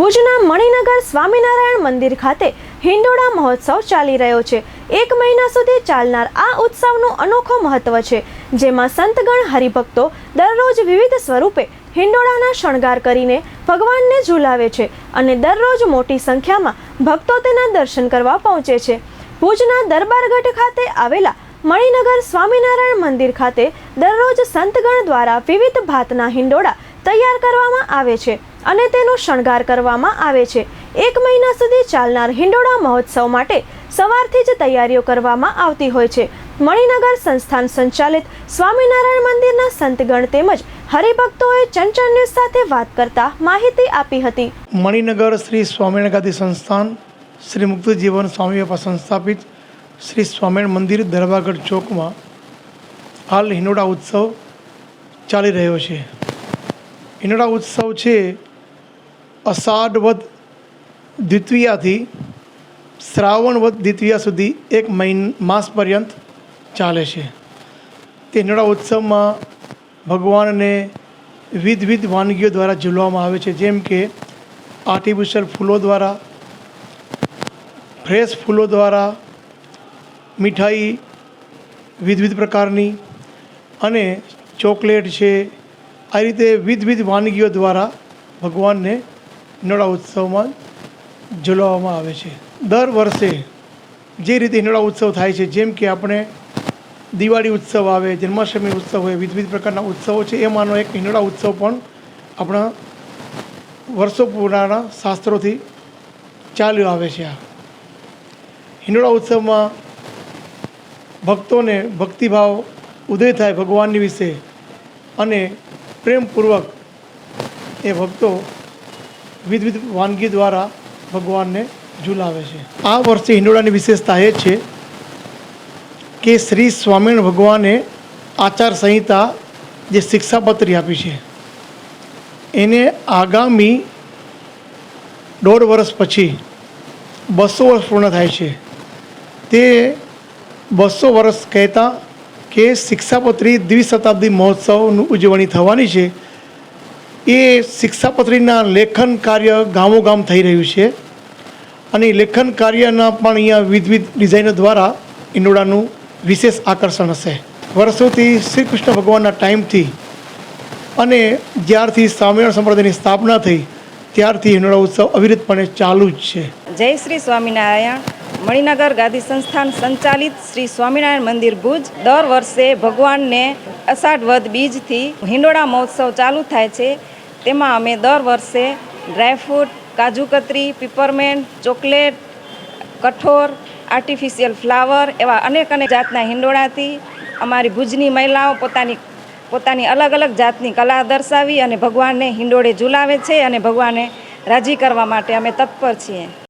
ભુજના મણિનગર સ્વામિનારાયણ મંદિર ખાતે હિંડોળા મહોત્સવ ચાલી રહ્યો છે. એક મહિના સુધી ચાલનાર આ ઉત્સવનું અનોખો મહત્વ છે, જેમાં સંતગણ હરિભક્તો દરરોજ વિવિધ સ્વરૂપે હિંડોળાના શણગાર કરીને ભગવાનને ઝુલાવે છે અને દરરોજ મોટી સંખ્યામાં ભક્તો તેના દર્શન કરવા પહોંચે છે. ભુજના દરબારગઢ ખાતે આવેલા મણિનગર સ્વામિનારાયણ મંદિર ખાતે દરરોજ સંતગણ દ્વારા વિવિધ ભાતના હિંડોળા તૈયાર કરવામાં આવે છે અને તેનો શણગાર કરવામાં આવે છે. એક મહિના સુધી ચાલનાર હિંડોળા મહોત્સવ માટે સવારથી જ તૈયારીઓ કરવામાં આવતી હોય છે. મણિનગર સંસ્થાન સંચાલિત સ્વામિનારાયણ મંદિરના સંતગણ તેમજ હરિભક્તોએ ચંચળ ન્યૂઝ સાથે વાત કરતા માહિતી આપી હતી. મણિનગર શ્રી સ્વામિનારાયણ સંસ્થાન, શ્રી મુક્ત જીવન સ્વામી સંસ્થાપિત શ્રી સ્વામિનારાયણ મંદિર દરબારગઢ ચોકમાં હાલ હિંડોળા ઉત્સવ ચાલી રહ્યો છે. હિંડોળા ઉત્સવ છે અષાઢ વદ દ્વિતીયાથી શ્રાવણ વદ દ્વિતીયા સુધી એક મહિન, માસ પર્યંત ચાલે છે. તે હિંડોળા ઉત્સવમાં ભગવાનને વિધ વિધ વાનગીઓ દ્વારા ઝૂલવામાં આવે છે. જેમ કે આર્ટિફિશિયલ ફૂલો દ્વારા, ફ્રેશ ફૂલો દ્વારા, મીઠાઈ વિધ વિધ પ્રકારની અને ચોકલેટ છે આ રીતે વિધ વિધ વાનગીઓ દ્વારા ભગવાનને હિંડોળા ઉત્સવમાં ઝૂલવામાં આવે છે. દર વર્ષે જે રીતે હિંડોળા ઉત્સવ થાય છે, જેમ કે આપણે દિવાળી ઉત્સવ આવે, જન્માષ્ટમી ઉત્સવ હોય વિવિધ પ્રકારના ઉત્સવો છે, એમાંનો એક હિંડોળા ઉત્સવ પણ આપણા વર્ષો પુરાણા શાસ્ત્રોથી ચાલ્યો આવે છે આ. હિંડોળા ઉત્સવમાં ભક્તોને ભક્તિભાવ ઉદય થાય ભગવાનની વિશે અને પ્રેમપૂર્વક એ ભક્તો વિવિધ વાનગી દ્વારા ભગવાનને ઝુલાવે છે. આ વર્ષે હિંડોળાની વિશેષતા એ છે કે શ્રી સ્વામિનારાયણ ભગવાને આચાર સંહિતા જે શિક્ષાપત્રી આપી છે, એને આગામી દોઢ વર્ષ પછી બસો વર્ષ પૂર્ણ થાય છે. તે બસો વર્ષ કહેતા કે શિક્ષાપત્રી દ્વિશતાબ્દી મહોત્સવની ઉજવણી થવાની છે. એ શિક્ષાપત્રીના લેખન કાર્ય ગામો ગામ થઈ રહ્યું છે. અને લેખન કાર્યના પણ અહીંયા વિવિધ ડિઝાઇનો દ્વારા ઈંડોળાનું વિશેષ આકર્ષણ હશે. વર્ષોથી શ્રી કૃષ્ણ ભગવાનના ટાઈમથી અને જ્યારથી સ્વામિનારાયણ સંપ્રદાયની સ્થાપના થઈ, ત્યારથી હિંડોળા ઉત્સવ અવિરતપણે ચાલુ જ છે. જય શ્રી સ્વામિનારાયણ. મણિનગર ગાદી સંસ્થાન સંચાલિત શ્રી સ્વામિનારાયણ મંદિર ભુજ. દર વર્ષે ભગવાનને અષાઢ વધ બીજથી હિંડોળા મહોત્સવ ચાલુ થાય છે. તેમાં અમે દર વર્ષે dry fruit kaju katri peppermint chocolate, કઠોર આર્ટિફિશિયલ ફ્લાવર એવા અનેક અનેક જાતના હિંડોળાથી અમારી ભુજની મહિલાઓ પોતાની પોતાની અલગ અલગ જાતની કલા દર્શાવી અને ભગવાનને હિંડોળે ઝુલાવે છે અને ભગવાનને રાજી કરવા માટે અમે તત્પર છીએ.